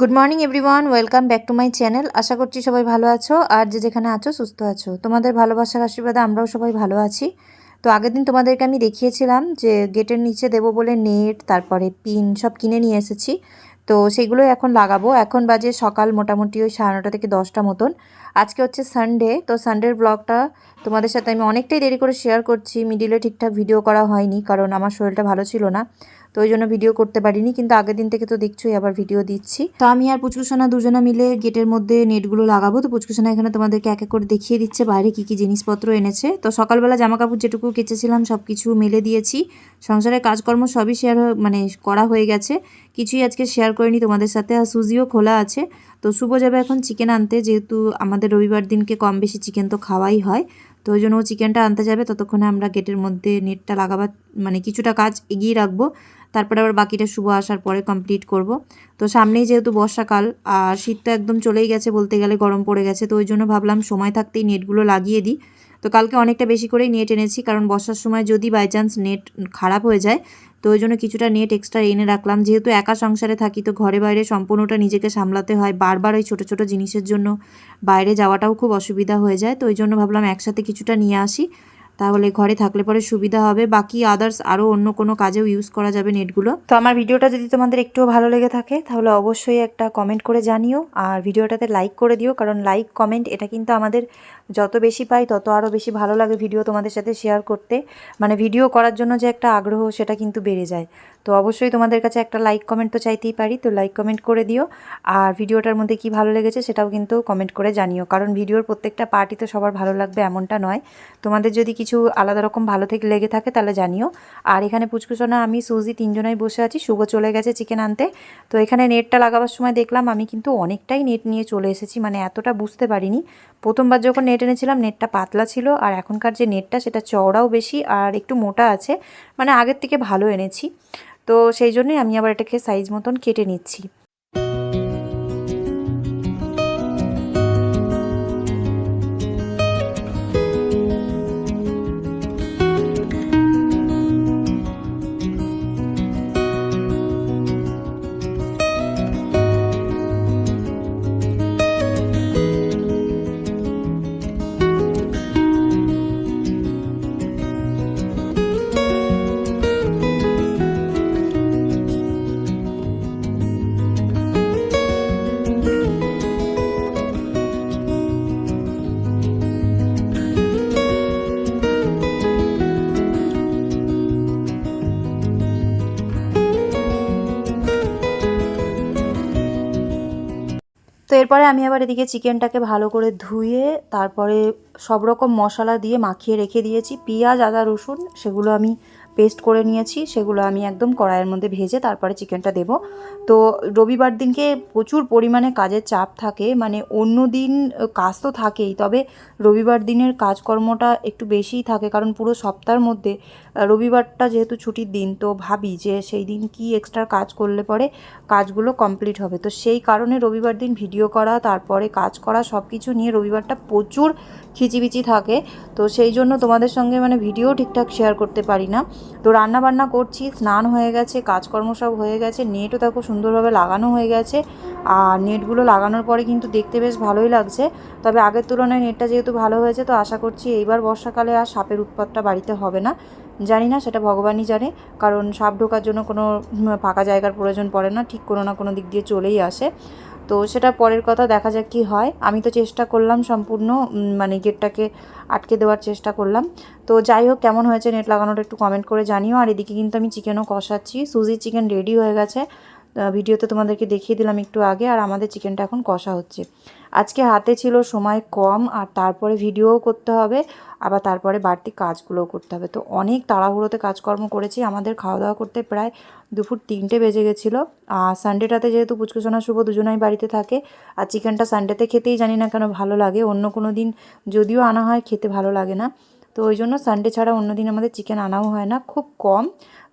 Good morning everyone welcome back to my channel আশা করছি সবাই ভালো আছো। আর যে যেখানে আছো, সুস্থ আছো। তোমাদের ভালোবাসার আশীর্বাদে আমরাও সবাই ভালো আছি। তো আগের দিন তোমাদেরকে আমি দেখিয়েছিলাম যে গেটের নিচে দেবো বলে নেট, তারপরে পিন সব কিনে নিয়ে এসেছি। তো সেগুলোই এখন লাগাবো। এখন বাজে সকাল মোটামুটি ওই সাড়ে নটা থেকে দশটা মতন। আজকে হচ্ছে সানডে তো সানডের ব্লগটা তোমাদের সাথে আমি অনেকটাই দেরি করে শেয়ার করছি। মিডিলে ঠিকঠাক ভিডিও করা হয়নি, কারণ আমার শরীরটা ভালো ছিল না। তো ওই জন্য ভিডিও করতে পারিনি, কিন্তু আগের দিন থেকে তো দেখছোই, আবার ভিডিও দিচ্ছি। তো আমি আর পুচকুসোনা দুজনা মিলে গেটের মধ্যে নেটগুলো লাগাবো, তো পুচকুসোনা এখানে তোমাদেরকে এক এক করে দেখিয়ে দিচ্ছে, বাইরে কি কি জিনিসপত্র এনেছে। তো সকালবেলা জামা কাপড় যেটুকু কেচেছিলাম সব কিছু মেলে দিয়েছি। সংসারের কাজকর্ম সবই শেয়ার মানে করা হয়ে গেছে। কিছুই আজকে শেয়ার করিনি তোমাদের সাথে, আর সুজিও খোলা আছে। তো শুভ যাবে এখন চিকেন আনতে, যেহেতু আমাদের রবিবার দিনকে কম বেশি চিকেন তো খাওয়াই হয়। তো ওই জন্য ও চিকেনটা আনতে যাবে, ততক্ষণে আমরা গেটের মধ্যে নেটটা লাগাবার মানে কিছুটা কাজ এগিয়ে রাখব। তারপরে আবার বাকিটা শুভ আসার পরে কমপ্লিট করব। তো সামনেই যেহেতু বর্ষাকাল, আর শীত তো একদম চলেই গেছে বলতে গেলে, গরম পড়ে গেছে, তো ওই জন্য ভাবলাম সময় থাকতেই নেটগুলো লাগিয়ে দিই। তো কালকে অনেকটা বেশি করেই নেট এনেছি, কারণ বর্ষার সময় যদি বাই চান্স নেট খারাপ হয়ে যায়, তো ওই জন্য কিছুটা নেট এক্সট্রা এনে রাখলাম। যেহেতু একা সংসারে থাকি, তো ঘরে বাইরে সম্পূর্ণটা নিজেকে সামলাতে হয় বারবার ওই ছোটো ছোটো জিনিসের জন্য। বাইরে যাওয়াটাও খুব অসুবিধা হয়ে যায়, তো ওই জন্য ভাবলাম একসাথে কিছুটা নিয়ে আসি। তাহলে ঘরে থাকলে পরে সুবিধা হবে। বাকি আদার্স আরও অন্য কোনো কাজেও ইউজ করা যাবে নেটগুলো। তো আমার ভিডিওটা যদি তোমাদের একটুও ভালো লেগে থাকে, তাহলে অবশ্যই একটা কমেন্ট করে জানিও। আর ভিডিওটাতে লাইক করে দিও, কারণ লাইক কমেন্ট এটা কিন্তু আমাদের যত বেশি পাই, তত আরও বেশি ভালো লাগে ভিডিও তোমাদের সাথে শেয়ার করতে। মানে ভিডিও করার জন্য যে একটা আগ্রহ, সেটা কিন্তু বেড়ে যায়। তো অবশ্যই তোমাদের কাছে একটা লাইক কমেন্ট তো চাইতেই পারি, তো লাইক কমেন্ট করে দিও। আর ভিডিওটার মধ্যে কি ভালো লেগেছে, সেটাও কিন্তু কমেন্ট করে জানিও। কারণ ভিডিওর প্রত্যেকটা পার্টি তো সবার ভালো লাগবে, এমনটা নয়। তোমাদের যদি কিছু আলাদা রকম ভালো থেকে লেগে থাকে, তাহলে জানিও। আর এখানে পুচকুচোনা, আমি, সুজি তিনজনাই বসে আছি। শুভ চলে গেছে চিকেন আনতে। তো এখানে নেটটা লাগাবার সময় দেখলাম, আমি কিন্তু অনেকটাই নেট নিয়ে চলে এসেছি। মানে এতটা বুঝতে পারিনি। প্রথমবার যখন নেট এনেছিলাম নেটটা পাতলা ছিল আর এখনকার যে নেটটা সেটা চওড়াও বেশি আর একটু মোটা আছে। মানে আগের থেকে ভালো এনেছি। তো সেই জন্যই আমি আবার এটাকে সাইজ মতন কেটে নিচ্ছি। তো এরপরে আমি আবার এদিকে চিকেনটাকে ভালো করে ধুয়ে, তারপরে সব রকম মশলা দিয়ে মাখিয়ে রেখে দিয়েছি। পেঁয়াজ, আদা, রসুন, সেগুলো আমি পেস্ট করে নিয়েছি, সেগুলো আমি একদম কড়াইয়ের মধ্যে ভেজে তারপরে চিকেনটা দেব। তো রবিবার দিনকে প্রচুর পরিমাণে কাজের চাপ থাকে মানে অন্য দিন কাজ তো থাকেই, তবে রবিবার দিনের কাজকর্মটা একটু বেশিই থাকে, কারণ পুরো সপ্তাহের মধ্যে রবিবারটা যেহেতু ছুটির দিন, তো ভাবি যে সেই দিন কি এক্সট্রা কাজ করলে পরে কাজগুলো কমপ্লিট হবে। তো সেই কারণে রবিবার দিন ভিডিও করা, তারপরে কাজ করা সব কিছু নিয়ে রবিবারটা প্রচুর খিচিবিচি থাকে। তো সেই জন্য তোমাদের সঙ্গে মানে ভিডিও ঠিকঠাক শেয়ার করতে পারি না। তো রান্না বান্না করছি, স্নান হয়ে গেছে, কাজকর্ম সব হয়ে গেছে নেটও দেখো সুন্দরভাবে লাগানো হয়ে গেছে। আর নেটগুলো লাগানোর পরে কিন্তু দেখতে বেশ ভালোই লাগছে। তবে আগের তুলনায় নেটটা যেহেতু ভালো হয়েছে, তো আশা করছি এইবার বর্ষাকালে আর সাপের উৎপাতটা বাড়িতে হবে না। জানি না, সেটা ভগবানই জানে। কারণ সাপ ঢোকার জন্য কোনো ফাঁকা জায়গার প্রয়োজন পড়ে না, ঠিক কোনো না কোনো দিক দিয়ে চলেই আসে। তো সেটা পরের কথা, দেখা যাক কি হয়। আমি তো চেষ্টা করলাম সম্পূর্ণ মানে গেটটাকে আটকে দেওয়ার চেষ্টা করলাম। তো যাই হোক, কেমন হয়েছে, নেট লাগানোটা একটু কমেন্ট করে জানিও। আর এদিকে কিন্তু আমি চিকেনও কষাচ্ছি। সুজির চিকেন রেডি হয়ে গেছে। ভিডিওতে তোমাদেরকে দেখিয়ে দিলাম একটু আগে, আর আমাদের চিকেনটা এখন কষা হচ্ছে। আজকে হাতে ছিল সময় কম, আর তারপরে ভিডিওও করতে হবে, আবার তারপরে বাড়তি কাজগুলোও করতে হবে। তো অনেক তাড়াহুড়োতে কাজকর্ম করেছি, আমাদের খাওয়া দাওয়া করতে প্রায় দুপুর তিনটে বেজে গেছিল। আর সানডেটাতে যেহেতু পুচকুচোনা, শুভ দুজনাই বাড়িতে থাকে, আর চিকেনটা সানডেতে খেতেই জানি না কেন ভালো লাগে, অন্য কোনো দিন যদিও আনা হয়, খেতে ভালো লাগে না। তো ওই জন্য সানডে ছাড়া অন্য দিন আমাদের চিকেন আনাও হয় না, খুব কম।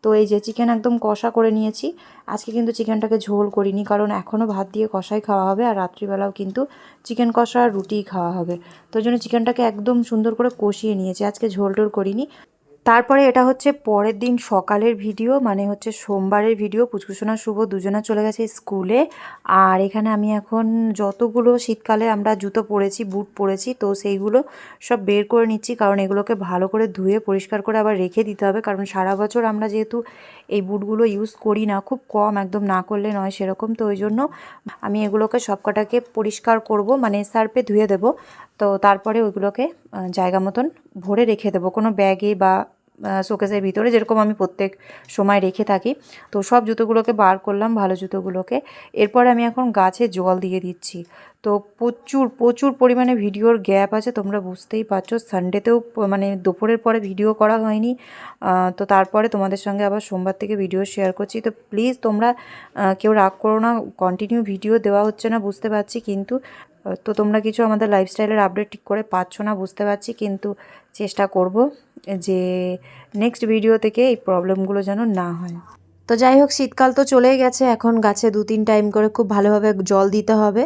তো এই যে চিকেন একদম কষা করে নিয়েছি। আজকে কিন্তু চিকেনটাকে ঝোল করিনি, কারণ এখনও ভাত দিয়ে কষাই খাওয়া হবে আর রাত্রিবেলাও কিন্তু চিকেন কষা আর রুটিই খাওয়া হবে। তো জন্য চিকেনটাকে একদম সুন্দর করে কষিয়ে নিয়েছি। আজকে ঝোল টোল করিনি। তারপরে এটা হচ্ছে পরের দিন সকালের ভিডিও মানে হচ্ছে সোমবারের ভিডিও পুচকুসোনা শুভ, দুজনা চলে গেছে স্কুলে। আর এখানে আমি এখন যতগুলো শীতকালে আমরা জুতো পরেছি, বুট পরেছি, তো সেইগুলো সব বের করে নিচ্ছি, কারণ এগুলোকে ভালো করে ধুয়ে, পরিষ্কার করে আবার রেখে দিতে হবে। কারণ সারা বছর আমরা যেহেতু এই বুটগুলো ইউজ করি না, খুব কম একদম না করলে নয় সেরকম, তো ওই জন্য আমি এগুলোকে সবকটাকে পরিষ্কার করব মানে সার্পে ধুয়ে দেব। তো তারপরে ওইগুলোকে জায়গা মতন ভরে রেখে দেবো। কোনো ব্যাগে বা শোকেসের ভিতরে যেরকম আমি প্রত্যেক সময় রেখে থাকি। তো সব জুতোগুলোকে বার করলাম, ভালো জুতোগুলোকে। এরপরে আমি এখন গাছে জল দিয়ে দিচ্ছি। তো প্রচুর প্রচুর পরিমাণে ভিডিওর গ্যাপ আছে, তোমরা বুঝতেই পারছ। সানডেতেও মানে দুপুরের পরে ভিডিও করা হয়নি। তো তারপরে তোমাদের সঙ্গে আবার সোমবার থেকে ভিডিও শেয়ার করছি। তো প্লিজ তোমরা কেউ রাগ করো না কন্টিনিউ ভিডিও দেওয়া হচ্ছে না, বুঝতে পারছি। কিন্তু তো তোমরা কিছু আমাদের লাইফস্টাইলের আপডেট ঠিক করে পাচ্ছ না বুঝতে পারছি, কিন্তু চেষ্টা করব যে নেক্সট ভিডিও থেকে এই প্রবলেমগুলো যেন না হয়। তো যাই হোক, শীতকাল তো চলেই গেছে, এখন গাছে দু তিন টাইম করে খুব ভালোভাবে জল দিতে হবে।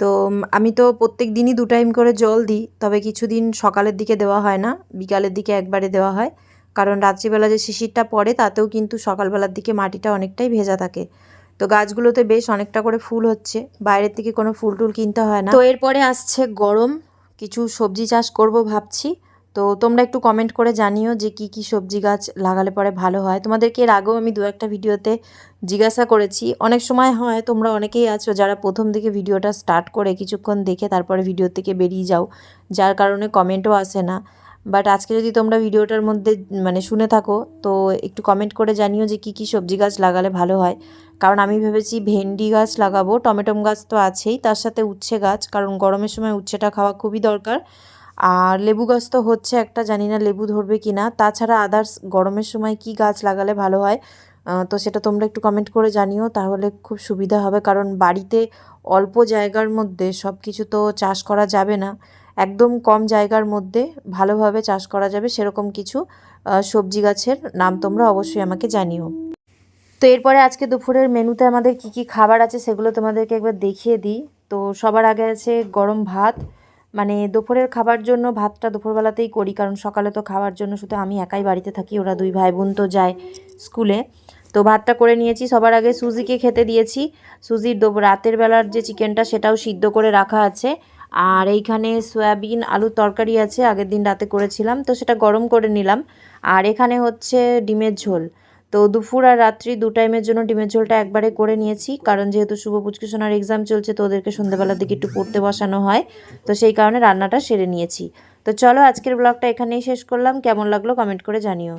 তো আমি তো প্রত্যেক দিনই দু টাইম করে জল দিই, তবে কিছুদিন সকালের দিকে দেওয়া হয় না, বিকালের দিকে একবারে দেওয়া হয়। কারণ রাত্রিবেলা যে শিশিরটা পড়ে, তাতেও কিন্তু সকালবেলার দিকে মাটিটা অনেকটাই ভেজা থাকে। তো গাছগুলোতে বেশ অনেকটা করে ফুল হচ্ছে। বাইরের থেকে কোনো ফুল টুল কিনতে হয় না। তো এরপরে আসছে গরম। কিছু সবজি চাষ করব ভাবছি। তো তোমরা একটু কমেন্ট করে জানিও যে কি কি সবজি গাছ লাগালে পরে ভালো হয়। তোমাদেরকে এর আগেও আমি দু একটা ভিডিওতে জিজ্ঞাসা করেছি। অনেক সময় হয়, তোমরা অনেকেই আছো যারা প্রথম দিকে ভিডিওটা স্টার্ট করে কিছুক্ষণ দেখে তারপরে ভিডিও থেকে বেরিয়ে যাও, যার কারণে কমেন্টও আসে না। বাট আজকে যদি তোমরা ভিডিওটার মধ্যে মানে শুনে থাকো, তো একটু কমেন্ট করে জানিও যে কি কি সবজি গাছ লাগালে ভালো হয়। কারণ আমি ভেবেছি ভেন্ডি গাছ লাগাবো, টমেটো গাছ তো আছেই, তার সাথে উচ্ছে গাছ, কারণ গরমের সময় উচ্ছেটা খাওয়া খুবই দরকার। আর লেবু গাছ তো হচ্ছে একটা, জানি না লেবু ধরবে কি না তাছাড়া আদার্স গরমের সময় কি গাছ লাগালে ভালো হয় তো সেটা তোমরা একটু কমেন্ট করে জানিও, তাহলে খুব সুবিধা হবে। কারণ বাড়িতে অল্প জায়গার মধ্যে সব কিছু তো চাষ করা যাবে না। একদম কম জায়গার মধ্যে ভালোভাবে চাষ করা যাবে সেরকম কিছু সবজি গাছের নাম তোমরা অবশ্যই আমাকে জানিও। তো এরপরে আজকে দুপুরের মেনুতে আমাদের কি কি খাবার আছে সেগুলো তোমাদেরকে একবার দেখিয়ে দিই। তো সবার আগে আছে গরম ভাত। মানে দুপুরের খাবার জন্য ভাতটা দুপুরবেলাতেই করি, কারণ সকালে তো খাওয়ার জন্য শুধু আমি একাই বাড়িতে থাকি, ওরা দুই ভাই বোন তো যায় স্কুলে। তো ভাতটা করে নিয়েছি, সবার আগে সুজিকে খেতে দিয়েছি। সুজির রাতের বেলার যে চিকেনটা সেটাও সিদ্ধ করে রাখা আছে। আর এইখানে সয়াবিন আলুর তরকারি আছে, আগের দিন রাতে করেছিলাম, তো সেটা গরম করে নিলাম। আর এখানে হচ্ছে ডিমের ঝোল। তো দুপুর আর রাত্রি দু টাইমের জন্য ডিমের ঝোলটা একবারে করে নিয়েছি। কারণ যেহেতু শুভ পুচকুসোনার এক্সাম চলছে, তো ওদেরকে সন্ধ্যাবেলার দিকে একটু পড়তে বসানো হয়। তো সেই কারণে রান্নাটা সেরে নিয়েছি। তো চলো আজকের ব্লগটা এখানেই শেষ করলাম। কেমন লাগল কমেন্ট করে জানিও।